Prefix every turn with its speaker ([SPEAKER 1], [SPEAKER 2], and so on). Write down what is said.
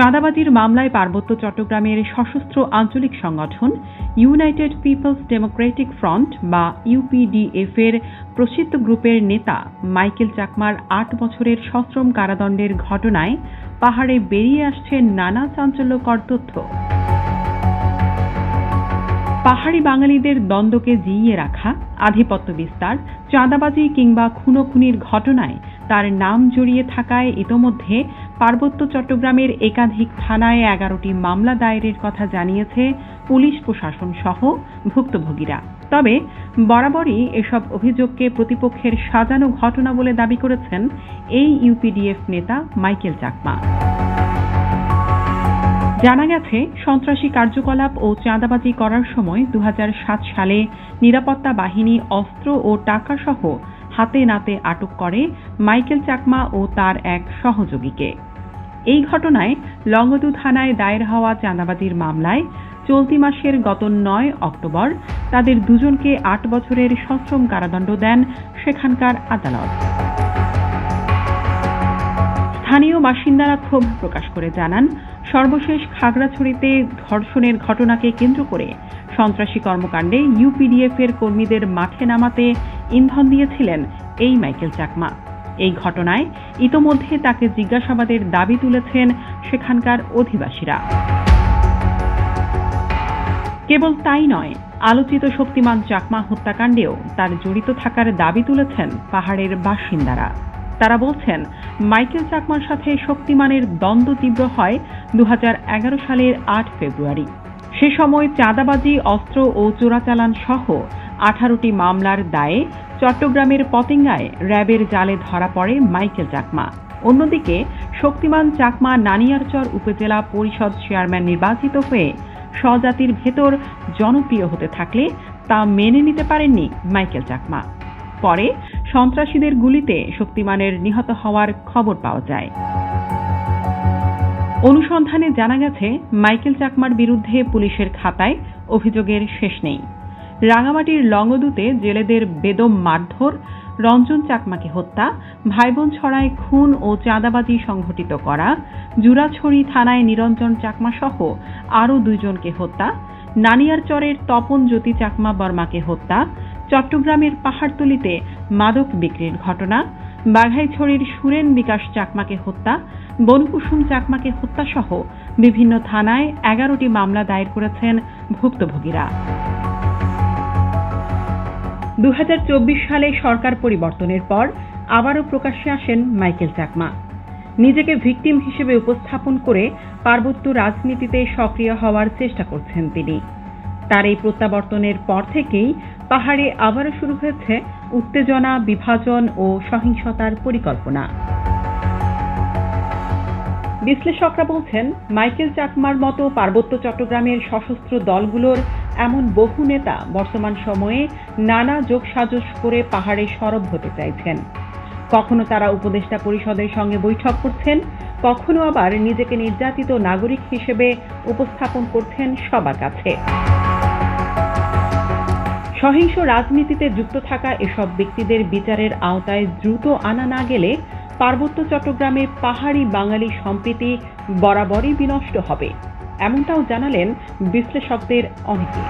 [SPEAKER 1] চাঁদাবাজির মামলায় পার্বত্য চট্টগ্রামের সশস্ত্র আঞ্চলিক সংগঠন ইউনাইটেড পিপলস ডেমোক্রেটিক ফ্রন্ট বা ইউপিডিএফ এর প্রসিদ্ধ গ্রুপের নেতা মাইকেল চাকমার আট বছরের সশ্রম কারাদণ্ডের ঘটনায় পাহাড়ে বেরিয়ে আসছে নানা চাঞ্চল্যকর তথ্য। পাহাড়ি বাঙালিদের দ্বন্দ্বকে জিইয়ে রাখা, আধিপত্য বিস্তার, চাঁদাবাজি কিংবা খুনোখুনির ঘটনায় তার নাম জড়িয়ে থাকায় ইতোমধ্যে পার্বত্য চট্টগ্রামের একাধিক থানায় এগারোটি মামলা দায়েরের কথা জানিয়েছে পুলিশ প্রশাসন সহ ভুক্তভোগীরা। তবে বরাবরই এসব অভিযোগকে প্রতিপক্ষের সাজানো ঘটনা বলে দাবি করেছেন এই ইউপিডিএফ নেতা মাইকেল চাকমা। জানা গেছে, সন্ত্রাসী কার্যকলাপ ও চাঁদাবাজি করার সময় দু হাজার সাত সালে নিরাপত্তা বাহিনী অস্ত্র ও টাকাসহ হাতে নাতে আটক করে মাইকেল চাকমা ও তার এক সহযোগীকে। এই ঘটনায় লংগদু থানায় দায়ের হওয়া চাঁদাবাজির মামলায় চলতি মাসের গত নয় অক্টোবর তাদের দুজনকে আট বছরের সশ্রম কারাদণ্ড দেন সেখানকার আদালত। স্থানীয় বাসিন্দারা ক্ষোভ প্রকাশ করে জানান, সর্বশেষ খাগড়াছড়িতে ধর্ষণের ঘটনাকে কেন্দ্র করে সন্ত্রাসী কর্মকাণ্ডে ইউপিডিএফ এর কর্মীদের মাঠে নামাতে ইন্ধন দিয়েছিলেন এই মাইকেল চাকমা। এই ঘটনায়। ইতোমধ্যে তাকে জিজ্ঞাসাবাদের দাবি তুলেছেন সেখানকার অধিবাসীরা। কেবল তাই নয়, আলোচিত শক্তিমান চাকমা হত্যাকাণ্ডেও তার জড়িত থাকার দাবি তুলেছেন পাহাড়ের বাসিন্দারা। তারা বলছেন, মাইকেল চাকমার সাথে শক্তিমানের দ্বন্দ্ব তীব্র হয় দু হাজার এগারো সালের আট ফেব্রুয়ারি। সে সময় চাঁদাবাজি, অস্ত্র ও চোরাচালান সহ আঠারোটি মামলার দায়ে চট্টগ্রামের পতেঙ্গায় র্যাবের জালে ধরা পড়ে মাইকেল চাকমা। অন্যদিকে, শক্তিমান চাকমা নানিয়ারচর উপজেলা পরিষদ চেয়ারম্যান নির্বাচিত হয়ে স্বজাতির ভেতর জনপ্রিয় হতে থাকলে তা মেনে নিতে পারেননি মাইকেল চাকমা। পরে সন্ত্রাসীদের গুলিতে শক্তিমানের নিহত হওয়ার খবর পাওয়া যায়। অনুসন্ধানে জানা গেছে, মাইকেল চাকমার বিরুদ্ধে পুলিশের খাতায় অভিযোগের শেষ নেই। রাঙামাটির লংগদুতে জেলেদের বেদম মারধর, রঞ্জন চাকমাকে হত্যা, ভাইবোন ছড়ায় খুন ও চাঁদাবাজি সংঘটিত করা, জুরাছড়ি থানায় নিরঞ্জন চাকমা সহ আরও দুইজনকে হত্যা নানিয়ারচরের তপন জ্যোতি চাকমা বর্মাকে হত্যা, চট্টগ্রামের পাহাড়তলিতে মাদক বিক্রির ঘটনা, বাঘাইছড়ির সুরেন বিকাশ চাকমাকে হত্যা, বনকুসুম চাকমাকে হত্যা সহ বিভিন্ন থানায় এগারোটি মামলা দায়ের করেছেন ভুক্তভোগীরা। দু হাজার চব্বিশ সালে সরকার পরিবর্তনের পর আবারও প্রকাশ্যে আসেন মাইকেল চাকমা। নিজেকে ভিকটিম হিসেবে উপস্থাপন করে পার্বত্য রাজনীতিতে সক্রিয় হওয়ার চেষ্টা করছেন তিনি। তার এই প্রত্যাবর্তনের পর থেকেই পাহাড়ে আবারও শুরু হয়েছে উত্তেজনা, বিভাজন ও সহিংসতার পরিকল্পনা। বিশ্লেষকরা বলছেন, মাইকেল চাকমার মতো পার্বত্য চট্টগ্রামের সশস্ত্র দলগুলোর এমন বহু নেতা বর্তমান সময়ে নানা যোগসাজশ করে পাহাড়ে সরব হতে চাইছেন। কখনো তারা উপদেষ্টা পরিষদের সঙ্গে বৈঠক করছেন, কখনো আবার নিজেকে নির্যাতিত নাগরিক হিসেবে উপস্থাপন করছেন সবার কাছে। সহিংস রাজনীতিতে যুক্ত থাকা এসব ব্যক্তিদের বিচারের আওতায় দ্রুত আনা না গেলে পার্বত্য চট্টগ্রামে পাহাড়ি বাঙালি সম্প্রীতি বরাবরই বিনষ্ট হবে। এমনটাও জানালেন বিশ্লেষকদের অনেকে।